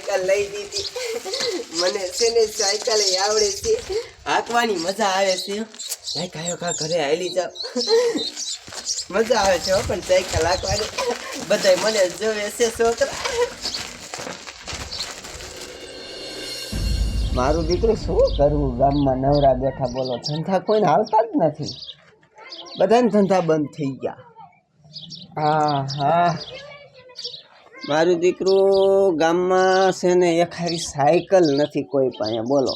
Cycle લઈ દીધી મને છે સાયકલ આવડે છે. હાંકવાની મજા આવે છે. લાય કાયો કા ઘરે આવેલી જાઓ. મજા આવે છે પણ સાયકલ હાંકવાની. બધા મને જોવે છે છોકરા. મારું દીકરું શું કરવું ગામમાં નવરા બેઠા બોલો, ધંધા કોઈને હાલતા જ નથી. બધાને ધંધા બંધ થઈ ગયા. હા હા મારું દીકરું ગામમાં છે ને એક હારી સાયકલ નથી કોઈ પાસે બોલો.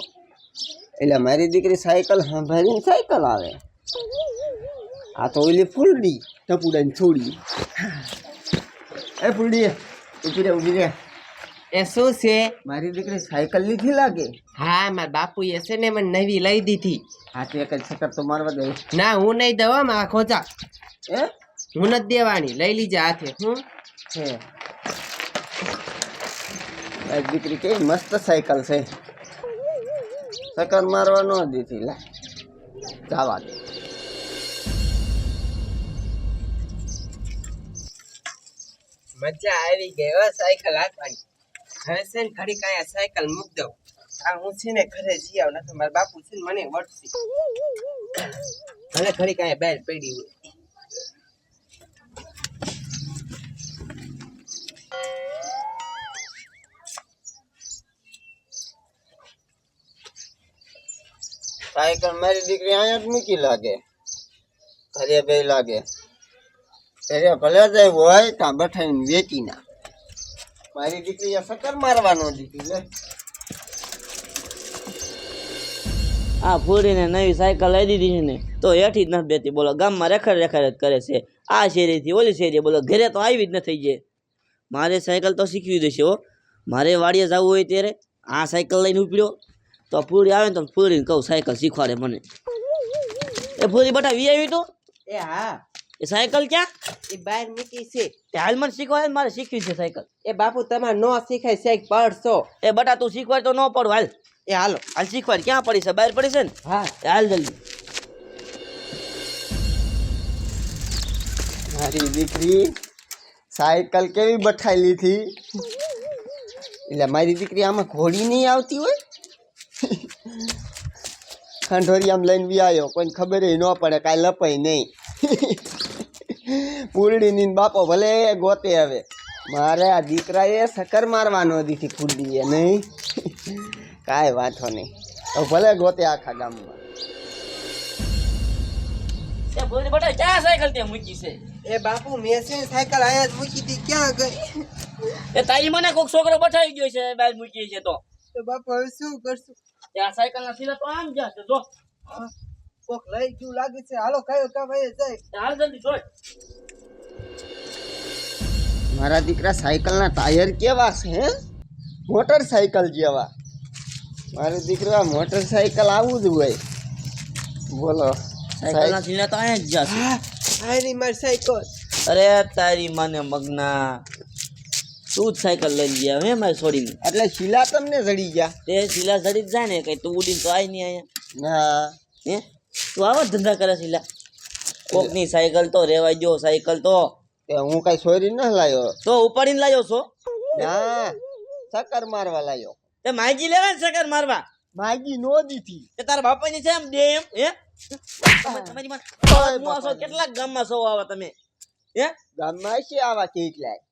એટલે મારી દીકરી સાયકલ સાંભળીને સાયકલ આવે. આ તો ઓલી ફૂલડી ટપુડાની છોડી. એ ફૂલડી ઊભી રે ઊભી રે. એ શું છે? મારી દીકરી સાયકલ લીધી લાગે. હા મારા બાપુએ છે ને મને નવી લઈ દીધી. હા તે એક જ તો મારવા દે. ના હું નહીં દવા માં ખોચા. એ હું નથી દેવાની લઈ લીજે હાથે હું. છે મારી દીકરી કે મસ્ત સાયકલ છે. ચક્કર મારવા ન દીધી, લા. જવા દે. મજા આવી ગઈ હો સાયકલ હાંકવાની. હવે છે ને ઘડી કાંઈ સાયકલ મૂક દઉં. આ હું છે ને ઘરે જઈ આવું નથી મારા બાપુ છે ને મને વળશે. ભલે ઘડી કાંઈ બહાર પડી હોય. સાયકલ મારી દીકરી અહીંયા જ મૂકી લાગે. ઘરે બે લાગે. ઘરે ભલે જાય હોય ત્યાં બઠાઈને વેચી ના. મારી દીકરી સકર મારવાનો દીકરી, લે. આ ફૂડીને નવી સાયકલ લઈ દીધી છે ને, તો હેઠી જ નથી બેતી. બોલો, ગામમાં રેખડ રેખડ જ કરે છે. આ શેરીથી ઓલી શેરી, બોલો, ઘરે તો આવી જ નથી જે મારે સાયકલ તો શીખવી દેશે હો. મારે વાડીએ જવું હોય ત્યારે આ સાયકલ લઈને ઉપડ્યો. તો ફૂડી આવે ને તો ફૂડીને કહું સાયકલ શીખવાડે મને એ ફૂડી બટા વી આવી તું એ હા એ સાયકલ ક્યાં એ બહાર મૂકી છે તે હાલ મને શીખવાડે ને મારે શીખવી છે સાયકલ એ બાપુ તમારે નો શીખાય શેક પડશો એ બટા તું શીખવાડ તો ન પડો હાલ એ હાલો હાલ શીખવાડ ક્યાં પડી છે બહાર પડી છે ને હા એ હાલ જલ્દી મારી દીકરી સાયકલ કેવી બઠાઈ લીધી એટલે મારી દીકરી આમાં ઘોડી નહીં આવતી હોય ખંડોરી આમ લઈને બી આવ્યો કોઈને ખબર ન પડે કાંઈ લપાય નહીં. પૂરડીની ને બાપો ભલે ગોતે હવે. મારે આ દીકરાએ સકર મારવાનો દીધી ફૂલડીએ નહીં. કાંઈ વાંધો નહીં. તો ભલે ગોતે આખા ગામમાં. એ ફૂડી બટા ક્યાં સાયકલ ત્યાં મૂકી છે? એ બાપુ મેં સાયકલ જ મૂકી હતી ક્યાં ગઈ? એ તારી મને કોઈક છોકરો બઠાઈ ગયો છે બહાર મૂકી છે તો. તો બાપુ હવે શું કરશું? આ સાયકલ ના સીધા આમ જશે જો. કોક લઈ ગયું લાગે છે. હાલો કયો કા ભાઈ જાય હાલ જલ્દી છોડ મારા દીકરા સાયકલના ટાયર કેવા છે મોટરસાયકલ જેવા. મારો દીકરા મોટરસાયકલ આવું જ હોય. બોલો સાયકલ ના સીધા તો જ જશે મારી સાયકલ. અરે તારી માને મગના. તું જ સાયકલ લઈને ગયા હે મારે છોડીને. એટલે શીલા તમને ઝડી ગયા? તે શીલા જડી જ જાય ને કઈ તું ઉડીને તો આય નહીં અહીંયા. હા. હે? તું આવા ધંધા કરે શીલા. કોકની સાયકલ તો રેવાય જો સાયકલ તો. હું કઈ સોરી ન લાયો? તો ઉપાડીને લાવ્યો છો? ના ચક્કર મારવા લાયો. તે માગી લેવા ને સકર મારવા? માગી નો દીધી. તે તારા બાપાની છે એમ દે એમ હે. તમે તમારી માં કેટલાક ગામમાં સૌ આવા તમે હે? ગામમાં છે આવા કેટલાય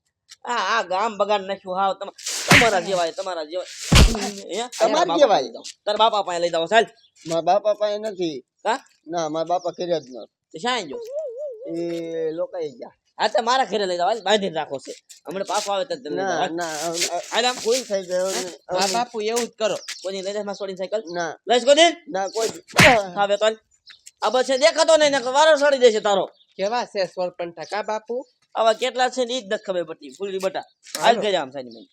આ આ ગામ બગાડ નાખ્યું. હાવ તમ- તમારા જેવાય તમારા જેવાય? તમારા જેવાય? લઈ બાપા પાસે લઈ જાવ ચાલ. મારા બાપા પાસે નથી. હા? ના મારા બાપા કર્યા જ નથી. તો જો? એ લોકાઈ ગયા. હા તો મારા ઘરે લઈ હાલ, બાંધીને રાખો છે. હમણાં પાછો આવે તો ના ના કોઈ થઈ ગયો હા? બાપુ એવું જ કરો. કોઈ લઈ જાય છોડીને સાયકલ? ના. લઈશ કોઈ ના કોઈ હવે તો આ બસ દેખાતો નહીં વારો સડી જશે તારો. કેવા છે સોરપંટા કા બાપુ? આવા કેટલા છે ને એ જ નથી ખબર પડતી ફૂલડી બટા. હાલ ગયા આમ સાની